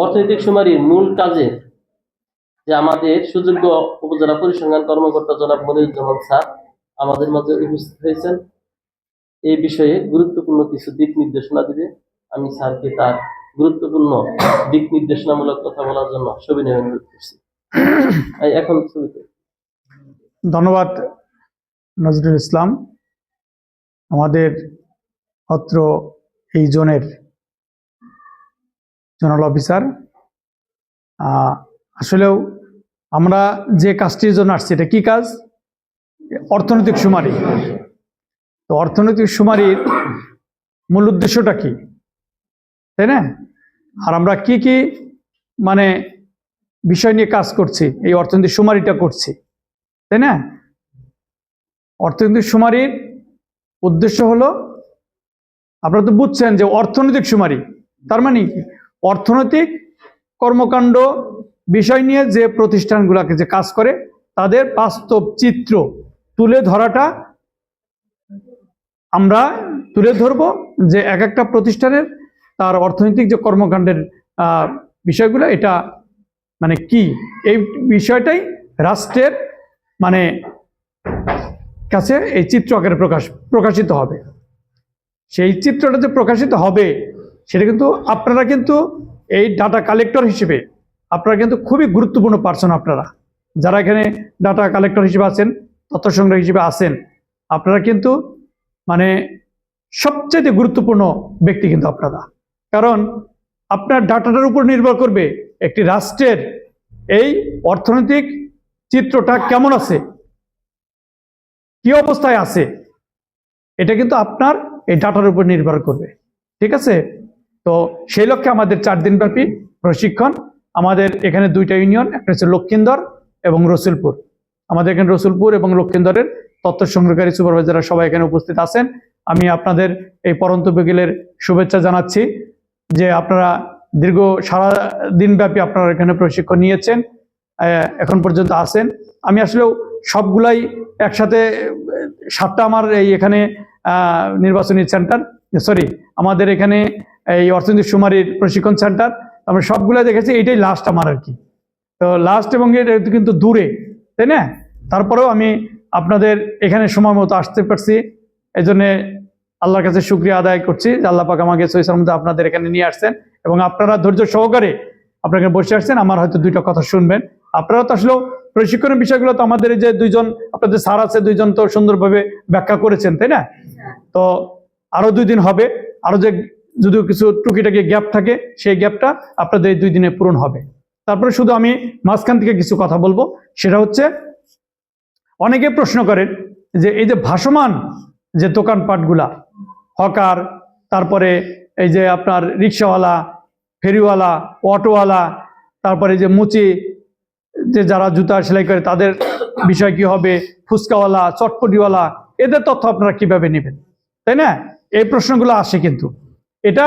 অর্থনৈতিক সুমারির মূল কাজে যে আমাদের সুযোগ্য উপজেলা পরিসংখ্যান কর্মকর্তা জনাব মনিরুজ্জামান স্যার আমাদের মাঝে উপস্থিত হয়েছেন। এই বিষয়ে গুরুত্বপূর্ণ কিছু দিক নির্দেশনা দিবে। আমি স্যারকে তার গুরুত্বপূর্ণ দিক নির্দেশনামূলক কথা বলার জন্য সবিনয় অনুরোধ করছি। এখন ছবিতে ধন্যবাদ নজরুল ইসলাম। আমাদের অত্র এই জোনের জোনাল অফিসার। আসলেও আমরা যে কাজটির জন্য আসছি, এটা কী কাজ? অর্থনৈতিক সুমারি তো অর্থনৈতিক সুমারির মূল উদ্দেশ্যটা কি? তাই না? আর আমরা কি কি মানে বিষয় নিয়ে কাজ করছি, এই অর্থনৈতিক সুমারিটা করছি, তাই না? অর্থনৈতিক সুমারির উদ্দেশ্য হলো, আপনারা তো বুঝছেন যে অর্থনৈতিক সুমারি তার মানে অর্থনৈতিক কর্মকাণ্ড বিষয় নিয়ে যে প্রতিষ্ঠানগুলোকে যে কাজ করে, তাদের বাস্তব চিত্র তুলে ধরাটা আমরা তুলে ধরব যে এক একটা প্রতিষ্ঠানের তার অর্থনৈতিক যে কর্মকাণ্ডের বিষয়গুলো, এটা মানে কি? এই বিষয়টাই রাষ্ট্রের মানে কাছে এই চিত্র আকারে প্রকাশ, প্রকাশিত হবে। সেই চিত্রটা যে প্রকাশিত হবে সেটা কিন্তু আপনারা কিন্তু এই ডাটা কালেক্টর হিসেবে আপনারা কিন্তু খুবই গুরুত্বপূর্ণ পার্সন আপনারা। যারা এখানে ডাটা কালেক্টর হিসেবে আছেন, তথ্য সংগ্রহ হিসেবে আছেন, আপনারা কিন্তু মানে সবচেয়ে গুরুত্বপূর্ণ ব্যক্তি কিন্তু আপনারা। কারণ আপনার ডাটাটার উপর নির্ভর করবে একটি রাষ্ট্রের এই অর্থনৈতিক চিত্রটা কেমন আছে, কি অবস্থায় আছে, এটা কিন্তু আপনার এই ডাটার উপর নির্ভর করবে। ঠিক আছে? তো সেই লক্ষ্যে আমাদের চার দিনব্যাপী প্রশিক্ষণ। আমাদের এখানে দুইটা ইউনিয়ন, একটা হচ্ছে লক্ষিন্দর এবং রসুলপুর। আমাদের এখানে রসুলপুর এবং লক্ষিন্দরের তথ্য সংগ্রহকারী সুপারভাইজাররা সবাই এখানে উপস্থিত আছেন। আমি আপনাদের এই পরন্ত বিকেলের শুভেচ্ছা জানাচ্ছি যে আপনারা দীর্ঘ সারা দিনব্যাপী আপনারা এখানে প্রশিক্ষণ নিয়েছেন এখন পর্যন্ত আছেন। আমি আসলেও সবগুলাই একসাথে, সাতটা আমার এই এখানে নির্বাচনী সেন্টার। সরি আমাদের এখানে এই অর্থনৈতিক সুমারির প্রশিক্ষণ সেন্টার আমরা সবগুলো দেখেছি এটাই লাস্ট আমার আর কি। তো লাস্ট এবং এটা কিন্তু দূরে, তাই না? তারপরেও আমি আপনাদের এখানে সময় মতো আসতে পারছি। এই জন্যে আল্লাহর কাছে শুক্রিয়া আদায় করছি যে আল্লাহ পাক আমাকে সহিসার মধ্যে আপনাদের এখানে নিয়ে আসছেন এবং আপনারা ধৈর্য সহকারে আপনাকে বসে আসছেন, আমার হয়তো দুইটা কথা শুনবেন। আপনারা তো আসলে প্রশিক্ষণের বিষয়গুলো তো আমাদের যে দুইজন, আপনাদের স্যার আছে, দুইজন তো সুন্দরভাবে ব্যাখ্যা করেছেন, তাই না? তো আরও দুই দিন হবে। আরও যে যদি কিছু টুকিটাকি গ্যাপ থাকে, সেই গ্যাপটা আপনাদের এই দুই দিনে পূরণ হবে। তারপরে শুধু আমি মাঝখান থেকে কিছু কথা বলব। সেটা হচ্ছে, অনেকে প্রশ্ন করেন যে এই যে ভাসমান যে দোকানপাটগুলা হকার, তারপরে এই যে আপনার রিক্সাওয়ালা, ফেরিওয়ালা, অটোওয়ালা, তারপরে যে মুচি, যে যারা জুতা সেলাই করে, তাদের বিষয় কি হবে? ফুচকাওয়ালা, চটপটিওয়ালা, এদের তথ্য আপনারা কীভাবে নেবেন? তাই না? এই প্রশ্নগুলো আসে কিন্তু। এটা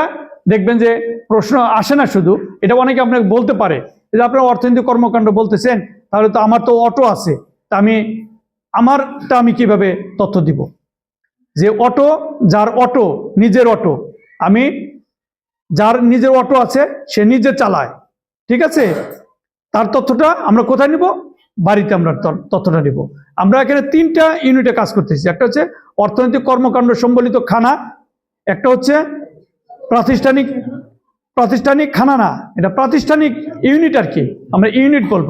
দেখবেন যে প্রশ্ন আসে না শুধু, এটা অনেকে আপনাকে বলতে পারে যে আপনারা অর্থনৈতিক কর্মকাণ্ড বলতেছেন, তাহলে তো আমার তো অটো আছে, তা আমি, আমারটা আমি কীভাবে তথ্য দিব? যে অটো, যার অটো, নিজের অটো, আমি, যার নিজের অটো আছে, সে নিজে চালায়, ঠিক আছে? তার তথ্যটা আমরা কোথায় নিব? বাড়িতে আমরা তথ্যটা নিব। আমরা এখানে তিনটা ইউনিটে কাজ করতেছি, একটা হচ্ছে অর্থনৈতিক কর্মকাণ্ড সম্বলিত খানা একটা হচ্ছে প্রাতিষ্ঠানিক প্রাতিষ্ঠানিক খানা না এটা প্রাতিষ্ঠানিক ইউনিট আর কি, আমরা ইউনিট বলব।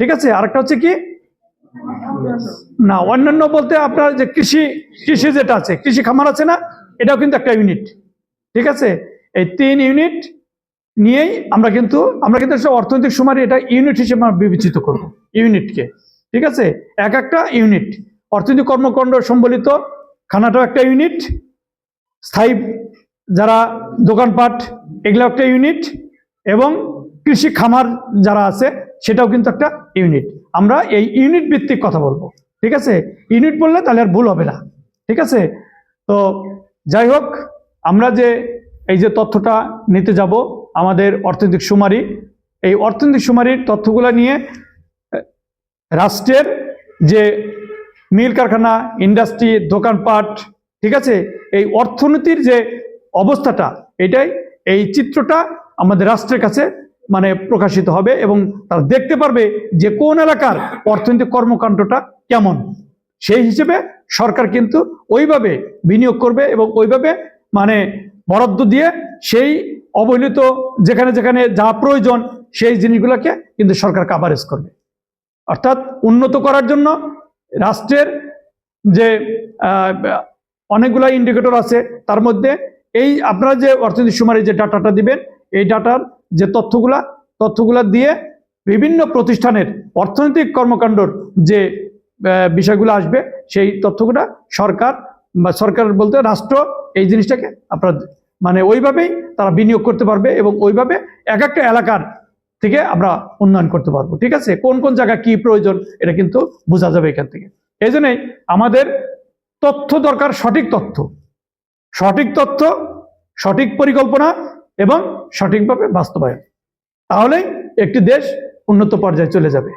ঠিক আছে? আরেকটা হচ্ছে কি? না, অন্যান্য বলতে আপনার যে কৃষি কৃষি যেটা আছে, কৃষি খামার আছে না, এটাও কিন্তু একটা ইউনিট। ঠিক আছে? এই তিন ইউনিট নিয়েই আমরা কিন্তু আমরা কিন্তু অর্থনৈতিক সুমারি এটা ইউনিট হিসেবে আমরা বিবেচিত করব, ইউনিটকে। ঠিক আছে? এক একটা ইউনিট। অর্থনৈতিক কর্মকাণ্ড সম্বলিত খানাটাও একটা ইউনিট স্থায়ী যারা দোকানপাট এগুলো একটা ইউনিট এবং কৃষি খামার যারা আছে, সেটাও কিন্তু একটা ইউনিট আমরা এই ইউনিট ভিত্তিক কথা বলব, ঠিক আছে? ইউনিট বললে তাহলে আর ভুল হবে না, ঠিক আছে? তো যাই হোক, আমরা যে এই যে তথ্যটা নিতে যাব, আমাদের অর্থনৈতিক সুমারি, এই অর্থনৈতিক সুমারির তথ্যগুলো নিয়ে রাষ্ট্রের যে মিল কারখানা ইন্ডাস্ট্রি দোকানপাট ঠিক আছে? এই অর্থনীতির যে অবস্থাটা, এটাই এই চিত্রটা আমাদের রাষ্ট্রের কাছে মানে প্রকাশিত হবে এবং তারা দেখতে পারবে যে কোন এলাকার অর্থনৈতিক কর্মকাণ্ডটা কেমন। সেই হিসেবে সরকার কিন্তু ওইভাবে বিনিয়োগ করবে এবং ওইভাবে মানে বরাদ্দ দিয়ে সেই অবহেলিত যেখানে যেখানে যা প্রয়োজন সেই জিনিসগুলোকে কিন্তু সরকার কাভারেজ করবে। অর্থাৎ উন্নত করার জন্য রাষ্ট্রের যে অনেকগুলো ইন্ডিকেটর আছে। তার মধ্যে এই আপনারা যে অর্থনৈতিক সুমারি যে ডাটাটা দিবেন, এই ডাটার যে তথ্যগুলা তথ্যগুলা দিয়ে বিভিন্ন প্রতিষ্ঠানের অর্থনৈতিক কর্মকাণ্ডর যে বিষয়গুলো আসবে, সেই তথ্যগুলা সরকার বা সরকার বলতে রাষ্ট্র এই জিনিসটাকে আপনার মানে ওইভাবেই তারা বিনিয়োগ করতে পারবে এবং ওইভাবে এক একটা এলাকার থেকে আমরা উন্নয়ন করতে পারব। ঠিক আছে? কোন কোন জায়গা কি প্রয়োজন, এটা কিন্তু বোঝা যাবে এখান থেকে। এই আমাদের তথ্য দরকার, সঠিক তথ্য। সঠিক তথ্য, সঠিক পরিকল্পনা এবং সঠিকভাবে বাস্তবায়ন। তাহলেই একটি দেশ উন্নত পর্যায়ে চলে যাবে।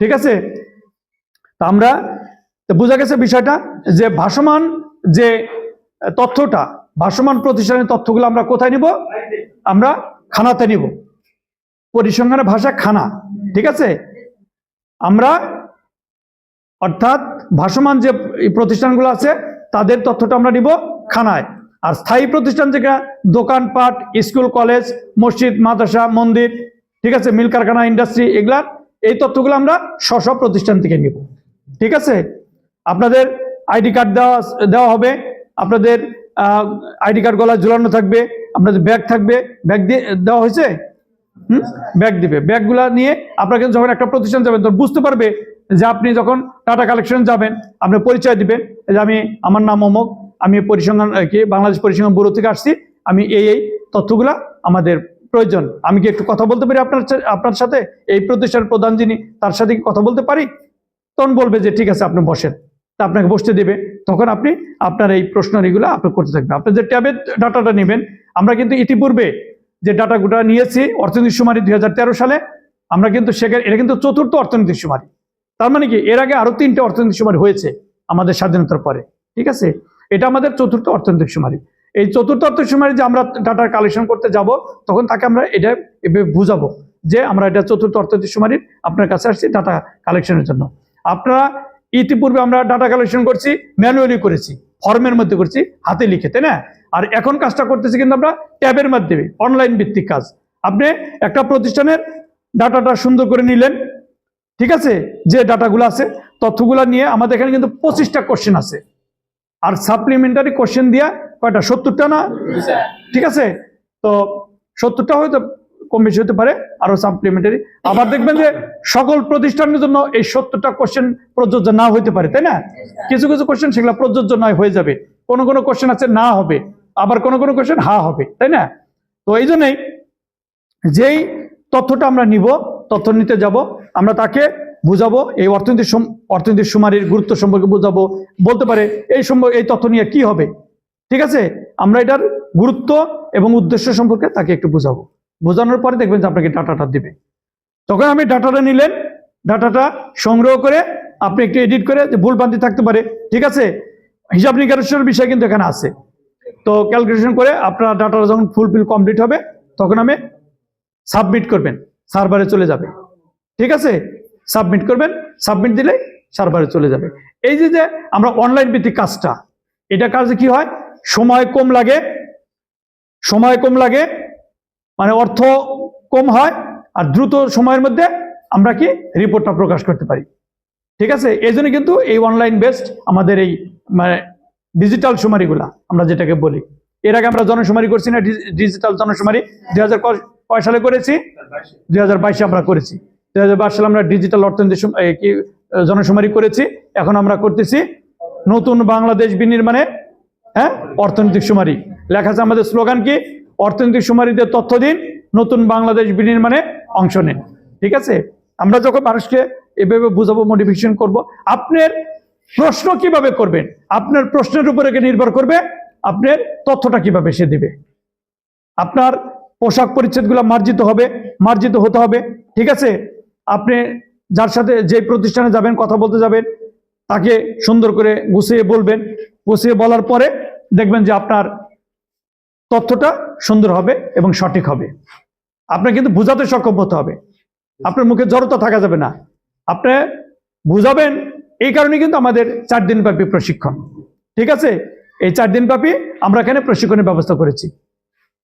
ঠিক আছে? তা আমরা বোঝা গেছে বিষয়টা যে ভাসমান যে তথ্যটা, ভাসমান প্রতিষ্ঠানের তথ্যগুলো আমরা কোথায় নিব? আমরা খানাতে নিব। পরিসংখ্যানের ভাষা খানা। ঠিক আছে? আমরা, অর্থাৎ ভাসমান যে প্রতিষ্ঠানগুলো আছে, তাদের তথ্যটা আমরা নিব খানায়। আর স্থায়ী প্রতিষ্ঠান যেটা, দোকানপাট, স্কুল, কলেজ, মসজিদ, মাদ্রাসা, মন্দির, ঠিক আছে, মিল কারখানা, ইন্ডাস্ট্রি এগুলার এই তথ্যগুলো আমরা স্ব প্রতিষ্ঠান থেকে নিব। ঠিক আছে? আপনাদের আইডি কার্ড দেওয়া দেওয়া হবে। আপনাদের আইডি কার্ড গলায় ঝুলানো থাকবে। আপনাদের ব্যাগ থাকবে। ব্যাগ দিয়ে, দেওয়া হয়েছে? হুম? ব্যাগ দিবে। ব্যাগগুলা নিয়ে আপনারা কিন্তু যখন একটা প্রতিষ্ঠান যাবেন তখন বুঝতে পারবে যে আপনি যখন টাটা কালেকশন যাবেন, আপনি পরিচয় দিবেন যে আমি, আমার নাম অমক, আমি পরিসংখ্যান কি, বাংলাদেশ পরিসংখ্যান ব্যুরো থেকে আসছি, আমি এই এই তথ্যগুলা আমাদের প্রয়োজন। আমি কি একটু কথা বলতে পারি আপনার আপনার সাথে? এই প্রতিষ্ঠানের প্রধান যিনি, তার সাথে কি কথা বলতে পারি? তখন বলবে যে, ঠিক আছে, আপনি বসেন। তা আপনাকে বসতে দেবে। তখন আপনি, আপনার এই প্রশ্ন প্রশ্নারিগুলো আপনি করতে থাকবেন আপনি যে ট্যাবের ডাটাটা নেবেন, আমরা কিন্তু ইতিপূর্বে যে ডাটাগুলো নিয়েছি অর্থনৈতিক সুমারি দুই হাজার তেরো সালে, আমরা কিন্তু সেখানে, এটা কিন্তু চতুর্থ অর্থনৈতিক সুমারি। তার মানে কি? এর আগে আরও তিনটে অর্থনৈতিক সুমারি হয়েছে আমাদের স্বাধীনতার পরে। ঠিক আছে? এটা আমাদের চতুর্থ অর্থনৈতিক সুমারি এই চতুর্থ অর্থনৈতিক সুমারি যে আমরা ডাটার কালেকশন করতে যাব, তখন তাকে আমরা এটা বুঝাবো যে আমরা এটা চতুর্থ অর্থনৈতিক সুমারির আপনার কাছে আসছি ডাটা কালেকশনের জন্য। আপনারা ইতিপূর্বে আমরা ডাটা কালেকশন করছি ম্যানুয়ালি করেছি ফর্মের মধ্যে করছি, হাতে লিখে, তাই না? আর এখন কাজটা করতেছি কিন্তু আমরা ট্যাবের মাধ্যমে অনলাইন ভিত্তিক কাজ। আপনি একটা প্রতিষ্ঠানের ডাটাটা সুন্দর করে নিলেন ঠিক আছে? যে ডাটাগুলো আছে, তথ্যগুলো নিয়ে আমাদের এখানে কিন্তু পঁচিশটা কোশ্চেন আছে। আর সাপ্লিমেন্টারি কোশ্চেন দিয়া কয়টা? সত্তরটা না? ঠিক আছে? তো সত্তরটা হয়তো কম বেশি হতে পারে, আরও সাপ্লিমেন্টারি আবার দেখবেন যে সকল প্রতিষ্ঠানের জন্য এই সত্তরটা কোশ্চেন প্রযোজ্য না হইতে পারে, তাই না? কিছু কিছু কোশ্চেন সেগুলো প্রযোজ্য নয়, হয়ে যাবে। কোনো কোনো কোশ্চেন আছে, না হবে। আবার কোনো কোনো কোশ্চেন হা হবে, তাই না? তো এই জন্যই যেই তথ্যটা আমরা নিব, তথ্য নিতে যাব আমরা তাকে বুঝাবো, এই অর্থনৈতিক অর্থনৈতিক সুমারির গুরুত্ব সম্পর্কে বুঝাবো, বলতে পারে এই সম্পর্কে এই তথ্য নিয়ে কি হবে। ঠিক আছে? আমরা এটার গুরুত্ব এবং উদ্দেশ্য সম্পর্কে তাকে একটু বুঝাবো। বোঝানোর পরে দেখবেন যে আপনাকে ডাটাটা দিবে। তখন আমি ডাটাটা নিলেন, ডাটাটা সংগ্রহ করে আপনি একটু এডিট করে যে ভুলভ্রান্তি থাকতে পারে। ঠিক আছে? হিসাব নিকাশের বিষয় কিন্তু এখানে আছে। তো ক্যালকুলেশন করে আপনার ডাটাটা যখন ফুলফিল কমপ্লিট হবে, তখন আমি সাবমিট করবেন, সার্ভারে চলে যাবে। ঠিক আছে? সাবমিট করবেন সাবমিট দিলে সার্ভারে চলে যাবে। এই যে যে আমরা অনলাইন ভিত্তিক কাজটা, এটা কাজে কি হয়? সময় কম লাগে। সময় কম লাগে মানে অর্থ কম হয়, আর দ্রুত সময়ের মধ্যে আমরা কি রিপোর্টটা প্রকাশ করতে পারি। ঠিক আছে? এই জন্য কিন্তু এই অনলাইন বেসড আমাদের এই মানে ডিজিটাল সুমারিগুলা আমরা যেটাকে বলি। এর আগে আমরা জনশুমারি করছি না ডিজিটাল জনশুমারি দুই হাজার কয় সালে করেছি? দুই আমরা করেছি। দুই হাজার বাইশ সালে আমরা ডিজিটাল অর্থনীতি জনশুমারি করেছি। এখন আমরা করতেছি নতুন বাংলাদেশ বিনির্মাণে হ্যাঁ অর্থনৈতিক সুমারি। লেখা আছে আমাদের স্লোগান কি? অর্থনৈতিক সুমারিতে তথ্য দিন, নতুন বাংলাদেশ বিনির্মাণে অংশ নিন। ঠিক আছে? আমরা যখন মানুষকে এভাবে বুঝাবো মোটিভেশন করব, আপনার প্রশ্ন কীভাবে করবেন? আপনার প্রশ্নের উপরে নির্ভর করবে? আপনার তথ্যটা কীভাবে সে দিবে? আপনার পোশাক পরিচ্ছেদগুলো মার্জিত হবে, মার্জিত হতে হবে। ঠিক আছে? আপনি যার সাথে যে প্রতিষ্ঠানে যাবেন, কথা বলতে যাবেন, তাকে সুন্দর করে গুছিয়ে বলবেন। গুছিয়ে বলার পরে দেখবেন যে আপনার তথ্যটা সুন্দর হবে এবং সঠিক হবে। আপনার কিন্তু বোঝাতে সক্ষম হতে হবে। আপনার মুখে জড়তা থাকা যাবে না। আপনি বুঝাবেন, এই কারণে কিন্তু আমাদের চার দিন ব্যাপী প্রশিক্ষণ। ঠিক আছে? এই চার দিন ব্যাপী আমরা এখানে প্রশিক্ষণের ব্যবস্থা করেছি।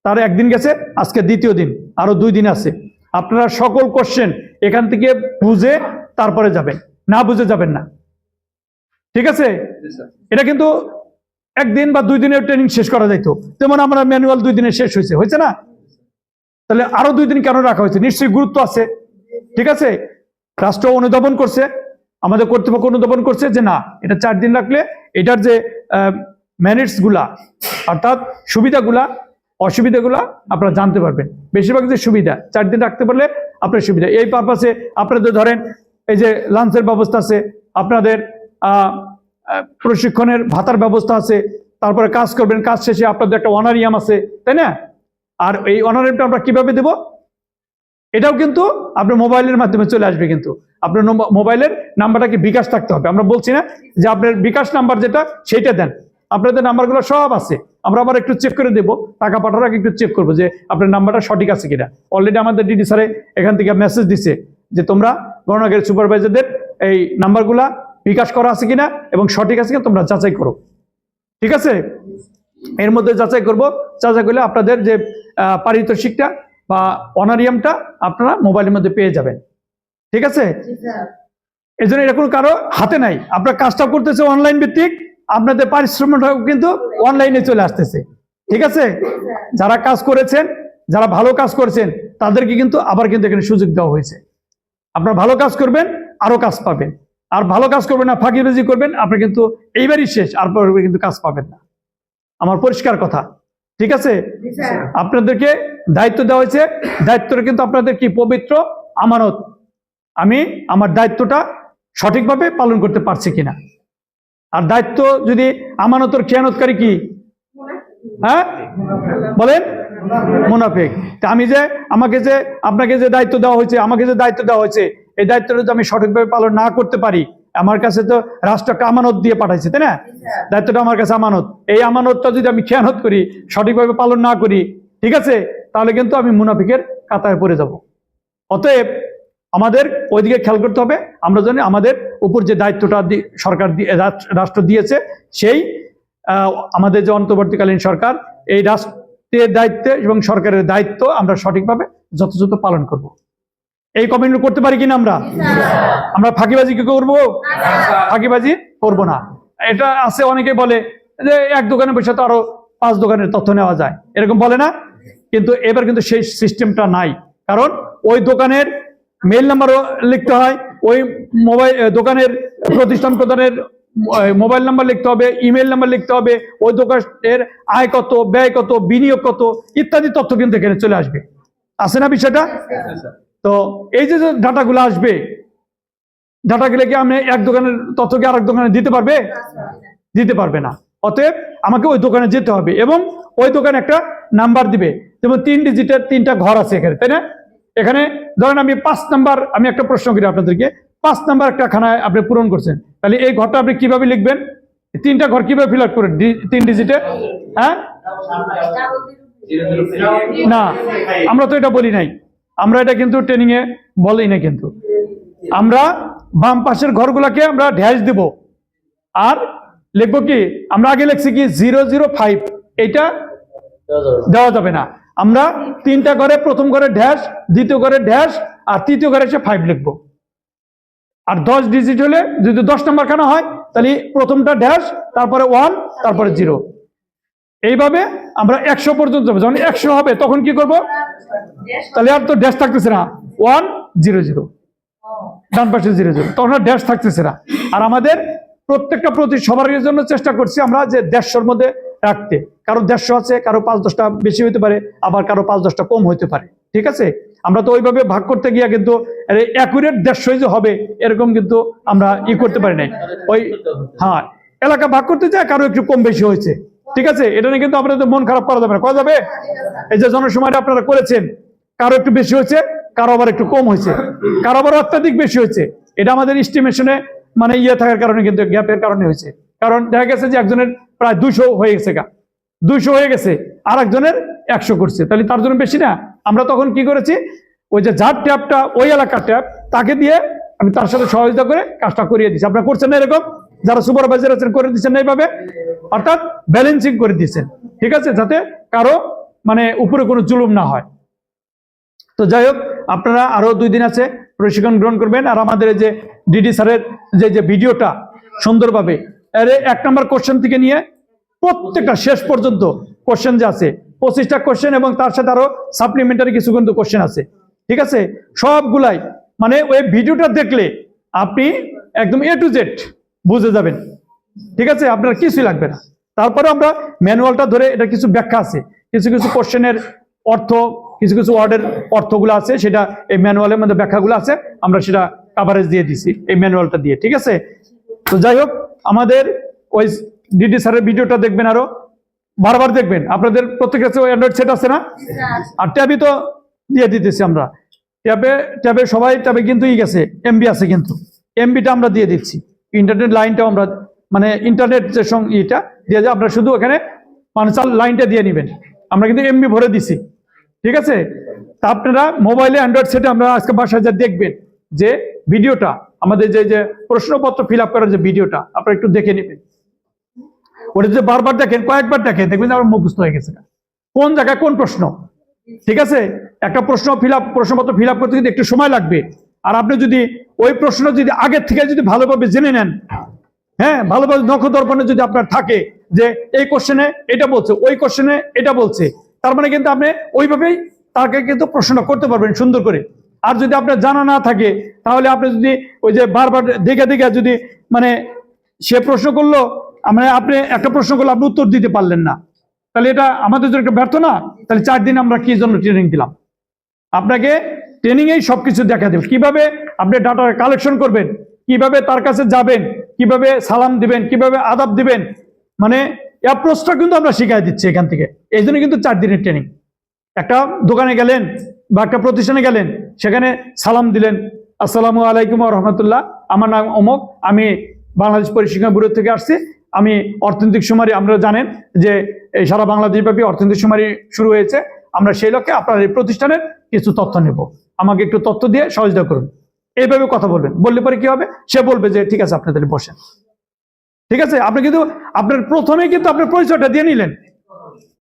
তার একদিন গেছে, আজকে দ্বিতীয় দিন, আরও দুই দিন আছে। আপনারা সকল কোশ্চেন এখান থেকে বুঝে তারপরে যাবেন। না বুঝে যাবেন না। ঠিক আছে? এটা কিন্তু একদিন বা দুই দিনের ট্রেনিং শেষ করা যাইতো। যেমন আমরা ম্যানুয়াল দুই দিনে শেষ হয়েছে হয়েছে না? তাহলে আরও দুই দিন কেন রাখা হয়েছে? নিশ্চয়ই গুরুত্ব আছে। ঠিক আছে? রাষ্ট্র অনুধাবন করছে আমাদের কর্তৃপক্ষ অনুধাবন করছে যে না এটা চার দিন রাখলে এটার যে ম্যানেটসগুলা অর্থাৎ সুবিধাগুলা অসুবিধাগুলা আপনারা জানতে পারবেন। বেশিরভাগ যে সুবিধা, চার দিন রাখতে পারলে আপনার সুবিধা। এই পারপাসে আপনাদের ধরেন, এই যে লাঞ্চের ব্যবস্থা আছে, আপনাদের প্রশিক্ষণের ভাতার ব্যবস্থা আছে, তারপরে কাজ করবেন, কাজ শেষে আপনাদের একটা অনারিয়াম আছে, তাই না? আর এই অনারিয়ামটা আমরা কীভাবে দেব? এটাও কিন্তু আপনার মোবাইলের মাধ্যমে চলে আসবে কিন্তু। আপনার মোবাইলের নাম্বারটা কি বিকাশ থাকতে হবে? আমরা বলছি না যে আপনার বিকাশ নাম্বার যেটা সেইটা দেন। আপনাদের নাম্বারগুলো সব আছে। আমরা আবার একটু চেক করে দেবো। টাকা পাঠানোর আগে একটু চেক করব যে আপনার নাম্বারটা সঠিক আছে কিনা। অলরেডি আমাদের ডিডি স্যারে এখান থেকে মেসেজ দিছে যে তোমরা গণনাগারের সুপারভাইজারদের এই নাম্বারগুলা বিকাশ করা আছে কিনা এবং সঠিক আছে কিনা তোমরা যাচাই করো। ঠিক আছে? এর মধ্যে যাচাই করব। যাচাই করলে আপনাদের যে পারিতোষিকটা বা অনারিয়ামটা আপনারা মোবাইলের মধ্যে পেয়ে যাবেন। ঠিক আছে? এই জন্য এটা কোনো কারও হাতে নাই। আপনার কাজটা করতেছে অনলাইন ভিত্তিক। আপনাদের পারিশ্রমিকটাও কিন্তু অনলাইনে চলে আসতেছে। ঠিক আছে? যারা কাজ করেছেন যারা ভালো কাজ করেছেন তাদেরকে কিন্তু আবার কিন্তু এখানে সুযোগ দেওয়া হয়েছে। আপনারা ভালো কাজ করবেন আরও কাজ পাবেন। আর ভালো কাজ করবেন না ফাঁকিবাজি করবেন আপনি কিন্তু এইবারই শেষ আর পরে কিন্তু কাজ পাবেন না। আমার পরিষ্কার কথা। ঠিক আছে? আপনাদেরকে দায়িত্ব দেওয়া হয়েছে। দায়িত্বটা কিন্তু আপনাদের কি? পবিত্র আমানত। আমি আমার দায়িত্বটা সঠিকভাবে পালন করতে পারছি কিনা। আর দায়িত্ব যদি আমানতর খেয়ানতকারী কি? হ্যাঁ? বলেন? মুনাফিক। তা আমি যে আমাকে যে, আপনাকে যে দায়িত্ব দেওয়া হয়েছে, আমাকে যে দায়িত্ব দেওয়া হয়েছে, এই দায়িত্বটা যদি আমি সঠিকভাবে পালন না করতে পারি, আমার কাছে তো রাষ্ট্রকে আমানত দিয়ে পাঠাইছে, তাই না? দায়িত্বটা আমার কাছে আমানত। এই আমানতটা যদি আমি খেয়ানত করি, সঠিকভাবে পালন না করি, ঠিক আছে? তাহলে কিন্তু আমি মুনাফিকের কাতায় পড়ে যাব। অতএব আমাদের ওইদিকে খেয়াল করতে হবে। আমরা জানি আমাদের উপর যে দায়িত্বটা সরকার রাষ্ট্র- দিয়েছে সেই আমাদের যে অন্তর্বর্তীকালীন সরকার এই রাষ্ট্রের দায়িত্বে এবং সরকারের দায়িত্ব আমরা সঠিকভাবে যথাযথ পালন করব। এই কমিটমেন্ট করতে পারি কিনা আমরা? আমরা ফাঁকিবাজি কি করব? ফাঁকিবাজি করব না। এটা আছে অনেকে বলে যে এক দোকানে বসে তো আরও পাঁচ দোকানের তথ্য নেওয়া যায়। এরকম বলে না। কিন্তু এবার কিন্তু সেই সিস্টেমটা নাই। কারণ ওই দোকানের মেল নাম্বারও লিখতে হয়। ওই মোবাইল দোকানের প্রতিষ্ঠান প্রদানের মোবাইল নাম্বার লিখতে হবে ইমেল নাম্বার লিখতে হবে, ওই দোকানের আয় কত, ব্যয় কত, বিনিয়োগ কত, ইত্যাদি তথ্য কিন্তু এখানে চলে আসবে। আছে না বিষয়টা? তো এই যে ডাটাগুলো আসবে, ডাটাগুলো কি আমি এক দোকানের তথ্য কি আরেক দোকানে দিতে পারবে? দিতে পারবে না। অতএব আমাকে ওই দোকানে যেতে হবে এবং ওই দোকানে একটা নাম্বার দিবে। যেমন তিন ডিজিটের তিনটা ঘর আছে এখানে, তাই না? এখানে ধরেন আমি পাঁচ নাম্বার, আমি একটা প্রশ্ন করি আপনাদেরকে। পাঁচ নাম্বার একটা খানায় আপনি পূরণ করছেন। তাহলে এই ঘরটা আপনি কীভাবে লিখবেন? তিনটা ঘর কীভাবে ফিল আপ করেন তিন ডিজিটে হ্যাঁ? না, আমরা তো এটা বলি নাই। আমরা এটা কিন্তু ট্রেনিং এ বলি না কিন্তু। আমরা বাম পাশের ঘরগুলাকে আমরা ড্যাশ দেব। আর লিখব কি? আমরা আগে লিখছি কি জিরো জিরো ফাইভ এটা দেওয়া যাবে না। আমরা তিনটা ঘরে, প্রথম ঘরে ড্যাশ দ্বিতীয় ঘরে ড্যাশ আর তৃতীয় ঘরে এসে ফাইভ লিখব। আর দশ ডিজিট হলে যদি দশ নম্বর খানা হয়, তাহলে প্রথমটা ড্যাশ তারপরে ওয়ান তারপরে জিরো এইভাবে আমরা একশো পর্যন্ত যাব। যখন একশো হবে, তখন কি করব? তাহলে আর তো ড্যাশ থাকতেছে না। ওয়ান জিরো জিরো ডান পাশে জিরো জিরো তখন আর ড্যাশ থাকতেছে না। আর আমাদের প্রত্যেকটা প্রতি সবার জন্য চেষ্টা করছি আমরা যে দেড়শোর মধ্যে রাখতে। কারও দেড়শো আছে, কারও পাঁচ দশটা বেশি হতে পারে, আবার কারও পাঁচ দশটা কম হতে পারে। ঠিক আছে? আমরা তো ওইভাবে ভাগ করতে গিয়ে কিন্তু অ্যাকুরেট দেড়শোই যে হবে, এরকম কিন্তু আমরা ই করতে পারি নাই। ওই হ্যাঁ এলাকা ভাগ করতে যায় কারও একটু কম বেশি হয়েছে। ঠিক আছে? এটা নিয়ে কিন্তু আপনাদের মন খারাপ করা যাবে না। করা যাবে? এই যে জনসমাজটা আপনারা করেছেন, কারও একটু বেশি হয়েছে, কারও আবার একটু কম হয়েছে। কারও আবার অত্যাধিক বেশি হয়েছে। এটা আমাদের এস্টিমেশনে মানে ইয়ে থাকার কারণে কিন্তু গ্যাপের কারণে হয়েছে। কারণ দেখা গেছে যে একজনের প্রায় দুশো হয়ে গেছে গা। দুইশো হয়ে গেছে আর একজনের একশো করছে। তাহলে তার জন্য বেশি না। আমরা তখন কি করেছি? ওই যে যার ট্যাবটা ওই এলাকার ট্যাব তাকে দিয়ে আমি তার সাথে সহযোগিতা করে কাজটা করিয়ে দিচ্ছি আপনারা করছেন না এরকম? যারা সুপারভাইজার আছেন, করে দিচ্ছেন এইভাবে? অর্থাৎ ব্যালেন্সিং করে দিচ্ছেন। ঠিক আছে? যাতে কারও মানে উপরে কোনো জুলুম না হয়। তো যাই হোক, আপনারা আরও দুই দিন আছে প্রশিক্ষণ গ্রহণ করবেন। আর আমাদের যে ডিডি স্যারের যে যে ভিডিওটা সুন্দরভাবে এক নম্বর কোশ্চেন থেকে নিয়ে প্রত্যেকটা শেষ পর্যন্ত কোশ্চেন যে আছে, পঁচিশটা কোশ্চেন এবং তার সাথে আরও সাপ্লিমেন্টারি কিছু কিন্তু কোশ্চেন আছে। ঠিক আছে? সবগুলাই মানে ওই ভিডিওটা দেখলে আপনি একদম এ টু জেড বুঝে যাবেন। ঠিক আছে? আপনার কিছুই লাগবে না। তারপরে আমরা ম্যানুয়ালটা ধরে এটা কিছু ব্যাখ্যা আছে। কিছু কিছু কোশ্চেনের অর্থ, কিছু কিছু ওয়ার্ডের অর্থগুলো আছে, সেটা এই ম্যানুয়ালের মধ্যে ব্যাখ্যাগুলো আছে, আমরা সেটা কাভারেজ দিয়ে দিছি, এই ম্যানুয়ালটা দিয়ে। ঠিক আছে? তো যাই হোক, আমাদের ওই ডিডি স্যারের ভিডিওটা দেখবেন আরও। বারবার দেখবেন। আপনাদের প্রত্যেকের কাছে ওই অ্যান্ড্রয়েড সেট আছে না? আর ট্যাবই তো দিয়ে দিতেছি আমরা। ট্যাবে ট্যাবে সবাই, ট্যাবে কিন্তু ই গেছে এমবি আছে কিন্তু। এমবিটা আমরা দিয়ে দিচ্ছি। ইন্টারনেট লাইনটাও আমরা মানে ইন্টারনেট যে সঙ্গে ইটা দিয়ে যায় আপনারা শুধু ওখানে মানুষাল লাইনটা দিয়ে নেবেন। আমরা কিন্তু এমবি ভরে দিছি। ঠিক আছে? তা আপনারা মোবাইলে অ্যান্ড্রয়েড সেটে আমরা আজকে বাসায় যা দেখবেন যে ভিডিওটা আমাদের যে যে প্রশ্নপত্র ফিল আপ করার যে ভিডিওটা, আপনারা একটু দেখে নেবেন। ওটা যদি বারবার দেখেন, কয়েকবার দেখেন, দেখবেন আমার মুখস্থ হয়ে গেছে। কোন জায়গায় কোন প্রশ্ন? ঠিক আছে? একটা প্রশ্ন ফিল আপ প্রশ্নপত্র ফিল আপ করতে কিন্তু একটু সময় লাগবে। আর আপনি যদি ওই প্রশ্ন যদি আগের থেকে যদি ভালোভাবে জেনে নেন হ্যাঁ ভালোভাবে নখদর্পণে যদি আপনার থাকে যে, এই কোশ্চেনে এটা বলছে, ওই কোশ্চেনে এটা বলছে, তার মানে কিন্তু আপনি ওইভাবেই তাকে কিন্তু প্রশ্ন করতে পারবেন সুন্দর করে। আর যদি আপনার জানা না থাকে, তাহলে আপনি যদি ওই যে বারবার দেখে দেখে যদি মানে সে প্রশ্ন করল মানে আপনি একটা প্রশ্ন করলে আপনি উত্তর দিতে পারলেন না। তাহলে এটা আমাদের জন্য একটা ব্যর্থ না? তাহলে চার দিন আমরা কি জন্য ট্রেনিং দিলাম? আপনাকে ট্রেনিং এই সবকিছু দেখা দেবে কীভাবে আপনি ডাটা কালেকশন করবেন? কীভাবে তার কাছে যাবেন? কীভাবে সালাম দিবেন? কীভাবে আদাব দিবেন? মানে অ্যাপ্রোচটা কিন্তু আমরা শিখাই দিচ্ছি এখান থেকে। এই জন্য কিন্তু চার দিনের ট্রেনিং একটা দোকানে গেলেন বা একটা প্রতিষ্ঠানে গেলেন, সেখানে সালাম দিলেন, আসসালামু আলাইকুম রহমতুল্লাহ, আমার নাম অমক, আমি বাংলাদেশ পরিসংখ্যান ব্যুরো থেকে আসছি, আমি অর্থনৈতিক সুমারি আমরা জানেন যে এই সারা বাংলাদেশ ব্যাপী অর্থনৈতিক সুমারি শুরু হয়েছে, আমরা সেই লক্ষ্যে আপনার এই প্রতিষ্ঠানের কিছু তথ্য নেব। আমাকে একটু তথ্য দিয়ে সহযোগিতা করুন। এইভাবে কথা বলবেন। বললে পরে কি হবে? সে বলবে যে, ঠিক আছে, আপনি তাহলে বসেন। ঠিক আছে? আপনি কিন্তু, আপনার প্রথমে কিন্তু আপনার পরিচয়টা দিয়ে নিলেন।